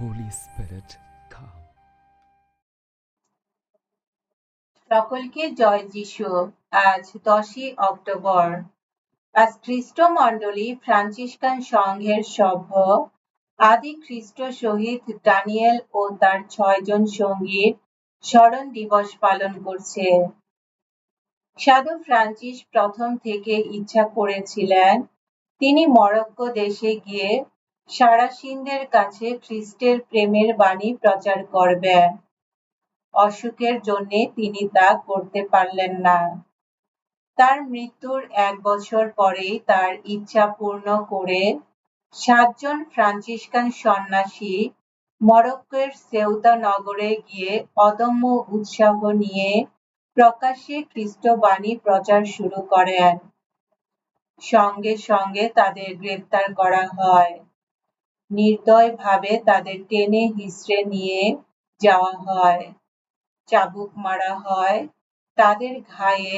Holy Spirit, come. সকলকে জয় যিশু। আজ দশই অক্টোবর। আজ খ্রিস্ট মণ্ডলী ফ্রান্সিসকান সংঘের সভ্য। আদি খ্রিস্ট শহীদ ডানিয়েল ও তার ছয়জন সঙ্গীর স্মরণ দিবস পালন করছে। সাধু ফ্রান্সিস প্রথম থেকে ইচ্ছা করেছিলেন তিনি মরক্কো দেশে গিয়ে সারাসিনদের কাছে খ্রিস্টের প্রেমের বাণী প্রচার করবেন অসুখের জন্য তিনি তা করতে পারলেন না। তার মৃত্যুর এক বছর পরেই তার ইচ্ছা পূর্ণ করে সাতজন ফ্রান্সিসকান সন্ন্যাসী মরক্কোর সেউতা নগরে গিয়ে অদম্য উৎসাহ নিয়ে প্রকাশ্যে খ্রিস্টবাণী প্রচার শুরু করেন। সঙ্গে সঙ্গে তাদের গ্রেপ্তার করা হয়। নির্দয়ভাবে তাদের টেনে হিসড়ে নিয়ে যাওয়া হয়। চাবুক মারা হয়। তাদের ঘায়ে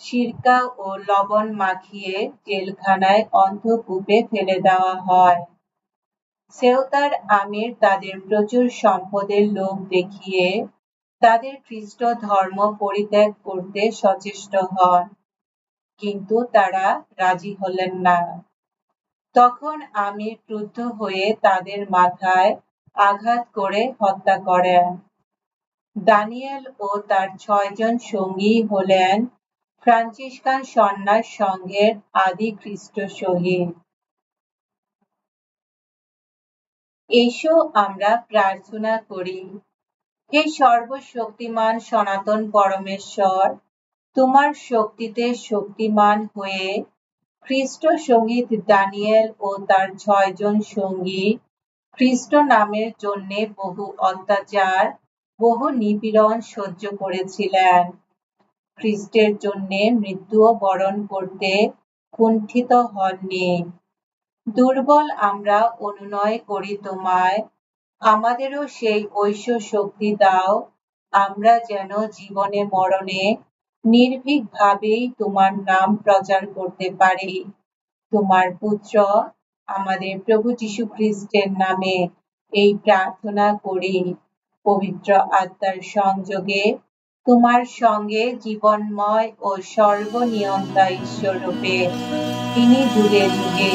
সিরকা ও লবণ মাখিয়ে জেলখানায় অন্ধকূপে ফেলে দেওয়া হয়। সেওতার আমির, তাদের প্রচুর সম্পদের লোভ দেখিয়ে তাদের খ্রিস্ট ধর্ম পরিত্যাগ করতে সচেষ্ট হন। কিন্তু তারা রাজি হলেন না। তখন আমির ক্রুদ্ধ হয়ে তাদের মাথায় আঘাত করে হত্যা করেন। দানিয়েল ও তার ছয়জন সঙ্গী হলেন ফ্রান্সিসকান সন্ন্যাস সংঘের আদি খ্রিস্ট শহীদ। এসো আমরা প্রার্থনা করি, হে সর্বশক্তিমান সনাতন পরমেশ্বর, তোমার শক্তিতে শক্তিমান হয়ে খ্রিস্ট শহীদ দানিয়েল ও তার ছয়জন সঙ্গী খ্রিস্ট নামের জন্য বহু অত্যাচার, বহু নিপীড়ন সহ্য করেছিলেন। খ্রিস্টের জন্য মৃত্যুও বরণ করতে কুণ্ঠিত হননি। দুর্বল আমরা অনুনয় করি তোমায়, আমাদেরও সেই ঐশ্য শক্তি দাও, আমরা যেন জীবনে মরণে নির্ভীক ভাবেই তোমার নাম প্রচার করতে পারি। তোমার পুত্র আমাদের প্রভু যীশু খ্রিস্টের নামে এই প্রার্থনা করি। পবিত্র আত্মার সংযোগে তোমার সঙ্গে জীবনময় ও সর্বনিয়ন্তা ঈশ্বর রূপে তিনি যুগে যুগে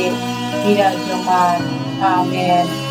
বিরাজমান। আমেন।